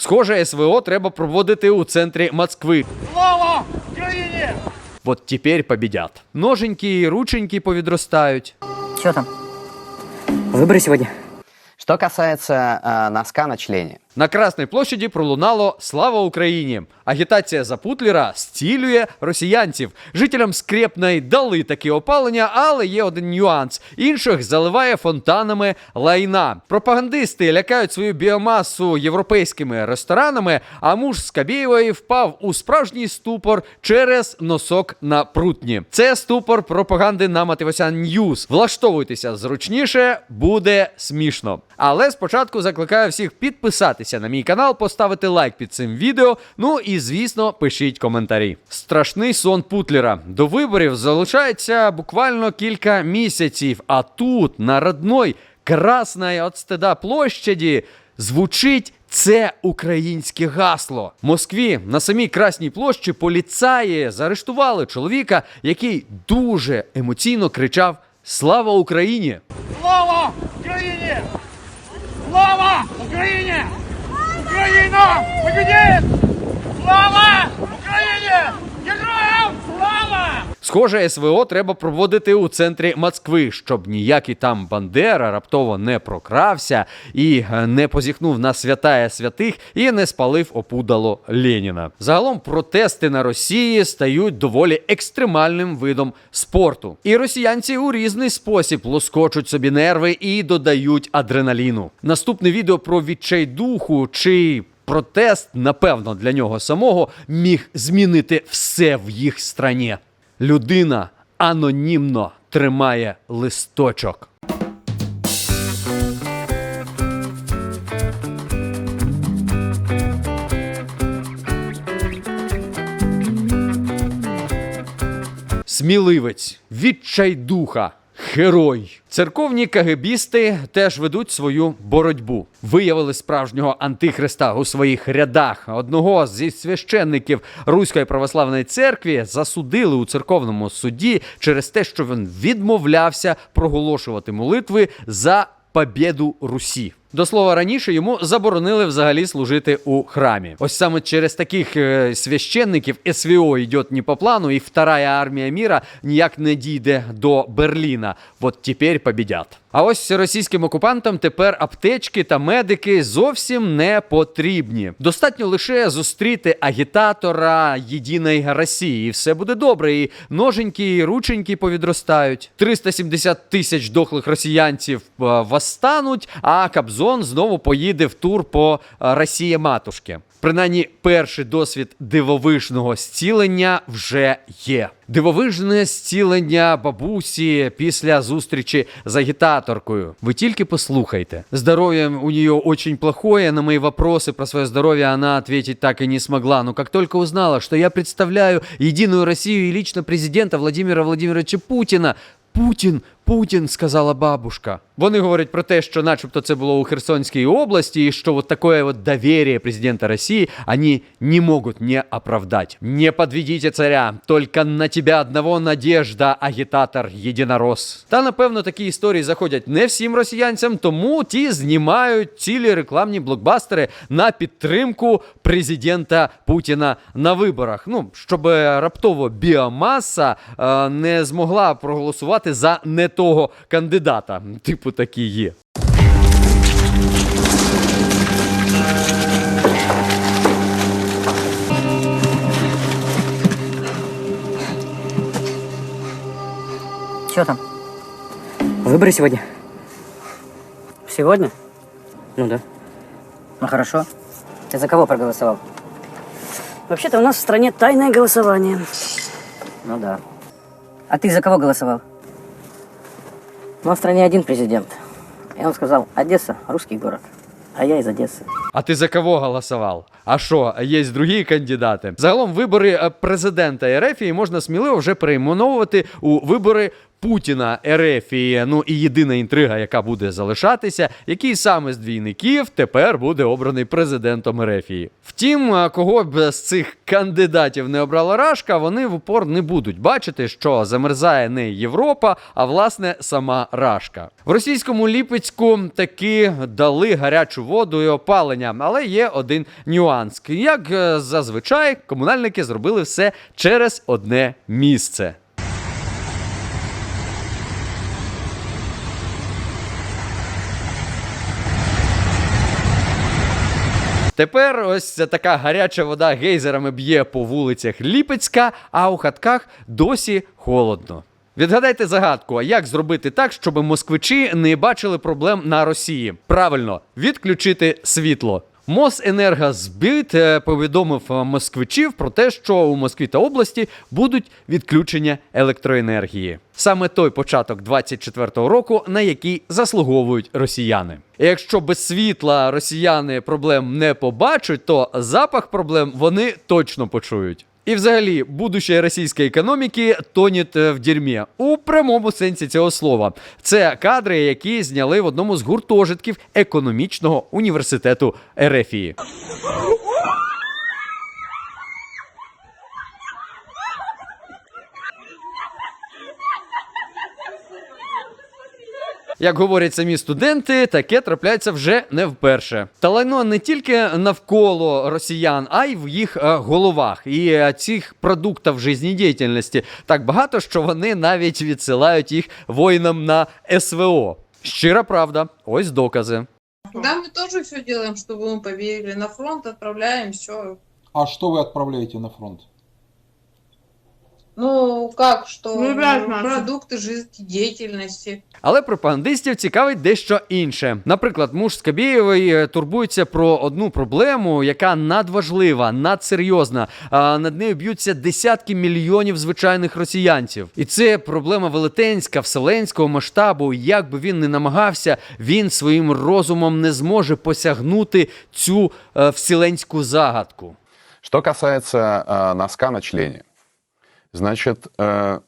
Схоже, СВО треба проводити у центрі Москви. Слава Україні! От тепер побідять. Ноженьки і рученьки повідростають. Что там? Выборы сегодня. Что касается э, носка на члене. на Красній площаді пролунало Слава Україні. Агітація за Путлера стілює росіянців. Жителям Скрепної дали таке опалення, але є один нюанс: інших заливає фонтанами лайна. Пропагандисти лякають свою біомасу європейськими ресторанами. А муж Скабєєвої впав у справжній ступор через носок на прутні. Це ступор пропаганди на Мативосян Ньюс. Влаштовуйтеся зручніше, буде смішно. Але спочатку закликаю всіх підписатися на мій канал, поставити лайк під цим відео. Ну і звісно, пишіть коментарі. Страшний сон Путлера. До виборів залишається буквально кілька місяців. А тут на родной Красної от стида площаді звучить. Це українське гасло. В Москві на самій Красній площі поліцаї заарештували чоловіка, який дуже емоційно кричав Слава Україні! Слава Україні! Слава Україні! Україна! Побідіть! Слава Україні! Схоже, СВО треба проводити у центрі Москви, щоб ніякий там Бандера раптово не прокрався і е, не позіхнув на святая святих і не спалив опудало Леніна. Загалом протести на Росії стають доволі екстремальним видом спорту. І росіянці у різний спосіб лоскочуть собі нерви і додають адреналіну. Наступне відео про відчайдуху чи протест, напевно, для нього самого міг змінити все в їх страні. Людина анонімно тримає листочок. Сміливець, відчайдуха, герой. Церковні кагебісти теж ведуть свою боротьбу. Виявили справжнього антихриста у своїх рядах. Одного зі священників Руської православної церкви засудили у церковному суді через те, що він відмовлявся проголошувати молитви за побєду Русі. До слова, раніше йому заборонили взагалі служити у храмі. Ось саме через таких е, священників СВО йде не по плану, і вторая армія міра ніяк не дійде до Берліна. От тепер побідять. А ось російським окупантам тепер аптечки та медики зовсім не потрібні. Достатньо лише зустріти агітатора єдиної Росії, і все буде добре. І ноженьки, і рученьки повідростають. 370 тисяч дохлих росіянців е, восстануть, а Кобзон знову поїде в тур по е, Росії матушки. Принаймні, перший досвід дивовижного зцілення вже є. Дивовижне зцілення бабусі після зустрічі з агітаторкою. Ви тільки послухайте. Здоровье у нее очень плохое. На мои вопросы про свое здоровье она ответить так и не смогла. Но как только узнала, что я представляю Единую Россию и лично президента Владимира Владимировича Путина, Путін, Путін, сказала бабушка. Вони говорять про те, що начебто це було у Херсонській області, і що вот такое вот доверие президента России они не могут не оправдать. Не подведите царя, только на тебя одного надежда, агітатор єдинорос. Та напевно такі історії заходять не всім росіянцям, тому ті знімають цілі рекламні блокбастери на підтримку президента Путіна на виборах. Ну щоб раптово біомаса е, не змогла проголосувати за не того кандидата. Типу такі є. Что там? Выборы сегодня. Сегодня? Ну да. Ну хорошо. Ты за кого проголосовал? Вообще-то у нас в стране тайное голосование. Ну да. А ты за кого голосовал? Нас в стране один президент. И он сказал, Одесса – русский город. А я из Одессы. А ти за кого голосував? А що, є другі кандидати? Загалом вибори е, президента Ерефії можна сміливо вже перейменовувати у вибори Путіна Ерефії. Ну і єдина інтрига, яка буде залишатися, який саме з двійників тепер буде обраний президентом Ерефії. Втім, кого б з цих кандидатів не обрала Рашка, вони в упор не будуть бачити, що замерзає не Європа, а власне сама Рашка. В російському Ліпецьку таки дали гарячу воду і опалення, але є один нюанс. Як е, зазвичай, комунальники зробили все через одне місце. Тепер ось така гаряча вода гейзерами б'є по вулицях Ліпецька, а у хатках досі холодно. Відгадайте загадку, а як зробити так, щоб москвичі не бачили проблем на Росії? Правильно, відключити світло. Мосенергозбит збит повідомив е, москвичів про те, що у Москві та області будуть відключення електроенергії. Саме той початок 24-го року, на який заслуговують росіяни. І якщо без світла росіяни проблем не побачать, то запах проблем вони точно почують. І взагалі, будущее російської економіки тонет е, в дерьмі у прямому сенсі цього слова. Це кадри, які зняли в одному з гуртожитків економічного університету Ерефії. Як говорять самі студенти, таке трапляється вже не вперше. Та лайно не тільки навколо росіян, а й в їх е, головах. І е, цих продуктів життєдіяльності так багато, що вони навіть відсилають їх воїнам на СВО. Щира правда, ось докази. Да, мы тоже все делаем, чтобы вы поверили. На фронт отправляем все. А что вы отправляете на фронт? Ну, как, что Ну, Маша. продукты жизнедеятельности. Але пропагандистів цікавить дещо інше. Наприклад, муж Скабєєвої е, турбується про одну проблему, яка надважлива, надсерйозна. А над нею б'ються десятки мільйонів звичайних росіянців. І це проблема велетенська, вселенського масштабу. Як би він не намагався, він своїм розумом не зможе посягнути цю е, вселенську загадку. Что касается э, носка на члене, значит, э,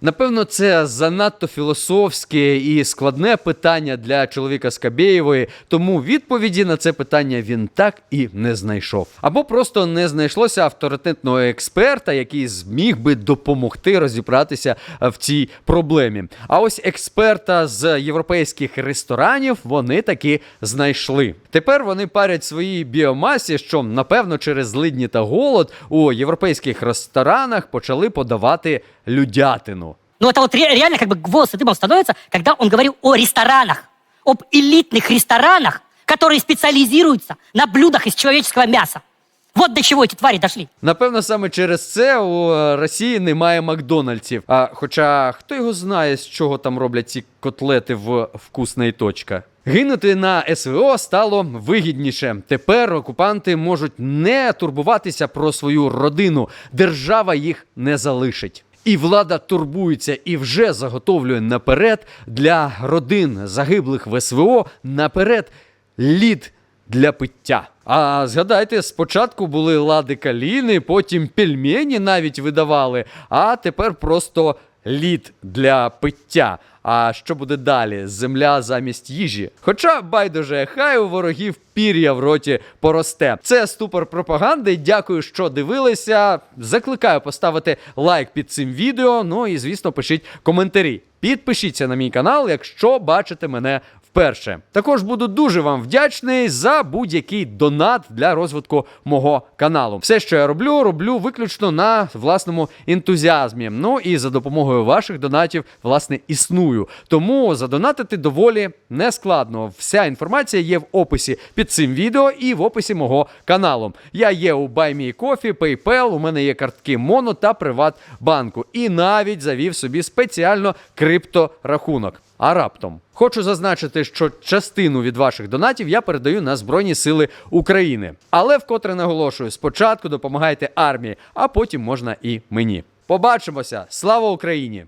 Напевно, це занадто філософське і складне питання для чоловіка Скабєєвої, тому відповіді на це питання він так і не знайшов. Або просто не знайшлося авторитетного експерта, який зміг би допомогти розібратися в цій проблемі. А ось експерта з європейських ресторанів вони таки знайшли. Тепер вони парять своїй біомасі, що напевно через злидні та голод у європейських ресторанах почали подавати людятину. Ну, это вот ре- реально как бы волосы дыбом становится, когда он говорил о ресторанах, об элитных ресторанах, которые специализируются на блюдах из человеческого мяса. Вот до чего эти твари дошли. Напевно, саме через це у е, Росії немає Макдональдсів. А хоча хто його знає, з чого там роблять ці котлети в вкусна і точка. Гинути на СВО стало вигідніше. Тепер окупанти можуть не турбуватися про свою родину. Держава їх не залишить. І влада турбується і вже заготовлює наперед для родин загиблих в СВО наперед лід для пиття. А згадайте, спочатку були лади каліни, потім пельмені навіть видавали, а тепер просто лід для пиття. А що буде далі? Земля замість їжі. Хоча байдуже, хай у ворогів пір'я в роті поросте. Це ступор пропаганди. Дякую, що дивилися. Закликаю поставити лайк під цим відео. Ну і звісно, пишіть коментарі. Підпишіться на мій канал, якщо бачите мене вперше. Також буду дуже вам вдячний за будь-який донат для розвитку мого каналу. Все, що я роблю, роблю виключно на власному ентузіазмі. Ну і за допомогою ваших донатів, власне, існую. Тому задонатити доволі нескладно. Вся інформація є в описі під цим відео і в описі мого каналу. Я є у BuyMeCoffee, PayPal, у мене є картки Моно та Приватбанку. І навіть завів собі спеціально крипторахунок. А раптом хочу зазначити, що частину від ваших донатів я передаю на Збройні Сили України. Але вкотре наголошую: спочатку допомагайте армії, а потім можна і мені. Побачимося! Слава Україні!